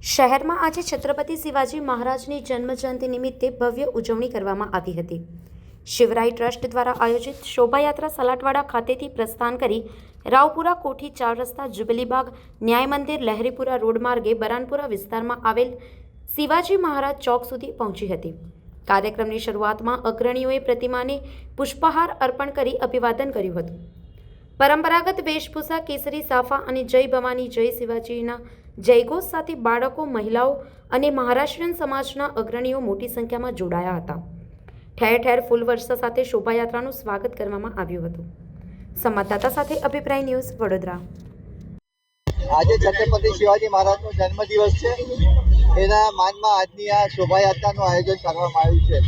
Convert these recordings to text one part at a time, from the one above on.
શહેરમાં આજે છત્રપતિ શિવાજી મહારાજની જન્મજયંતિ નિમિત્તે ભવ્ય ઉજવણી કરવામાં આવી હતી. શિવરાય ટ્રસ્ટ દ્વારા આયોજિત શોભાયાત્રા સલાટવાડા ખાતેથી પ્રસ્થાન કરી રાવપુરા કોઠી ચાર રસ્તા જુબલીબાગ ન્યાય મંદિર, લહેરીપુરા રોડ માર્ગે, બરાનપુરા વિસ્તારમાં આવેલ શિવાજી મહારાજ ચોક સુધી પહોંચી હતી. કાર્યક્રમની શરૂઆતમાં અગ્રણીઓએ પ્રતિમાને પુષ્પહાર અર્પણ કરી અભિવાદન કર્યું હતું. પરંપરાગત વેશભૂષા, કેસરી, સાફા અને જય ભવાની જય શિવાજીના જયઘોષ સાથે બાળકો, મહિલાઓ અને મહારાષ્ટ્રીયન સમાજના અગ્રણીઓ મોટી સંખ્યામાં જોડાયા હતા. ઠેર ઠેર ફૂલ વર્ષા સાથે શોભાયાત્રાનું સ્વાગત કરવામાં આવ્યું હતું. સંવાદદાતા સાથે અભિપ્રાય ન્યૂઝ વડોદરા. આજે છત્રપતિ શિવાજી મહારાજનો જન્મદિવસ છે. એના માનમાં આજની આ શોભાયાત્રાનું આયોજન કરવામાં આવ્યું છે.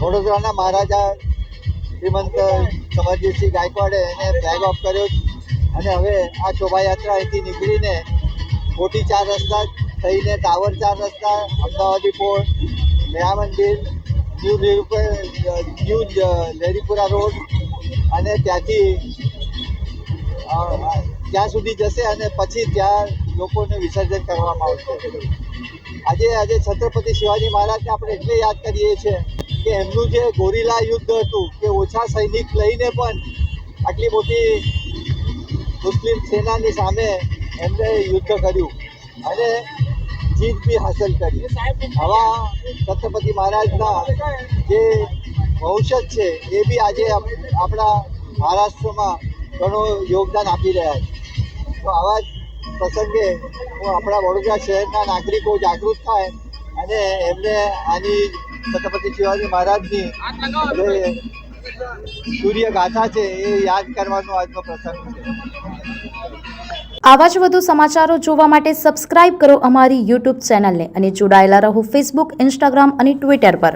વડોદરાના મહારાજા શ્રીમંત સમરજીતસિંહ ગાયકવાડે એને ફ્લેગ ઓફ કર્યો અને હવે આ શોભાયાત્રા અહીંથી નીકળીને મોટી ચાર રસ્તા થઈને ટાવર ચાર રસ્તા, અમદાવાદ પોર્ટ મેળા મંદિર, ન્યૂ ન્યૂ લેરીપુરા રોડ અને ત્યાંથી ત્યાં સુધી જશે અને પછી ત્યાં લોકોને વિસર્જન કરવામાં આવશે. આજે આજે છત્રપતિ શિવાજી મહારાજને આપણે એટલે યાદ કરીએ છીએ કે એમનું જે ગોરીલા યુદ્ધ હતું, કે ઓછા સૈનિક લઈને પણ આટલી મોટી મુસ્લિમ સેનાની સામે એમણે યુદ્ધ કર્યું અને જીત બી હાંસલ કરી. આવા છત્રપતિ મહારાજના જે વંશજ છે, એ બી આજે આપણા મહારાષ્ટ્રમાં ઘણું યોગદાન આપી રહ્યા છે. તો આવા પ્રસંગે હું આપણા વડોદરા શહેરના નાગરિકો જાગૃત થાય અને એમને આની છત્રપતિ શિવાજી મહારાજની જે સૂર્ય ગાથા છે એ યાદ કરવાનો આજનો પ્રસંગ છે. આવા જ વધુ સમાચારો જોવા માટે સબસ્ક્રાઇબ કરો અમારી યુટ્યુબ ચેનલને અને જોડાયેલા રહો ફેસબુક ઇન્સ્ટાગ્રામ અને ટ્વિટર પર.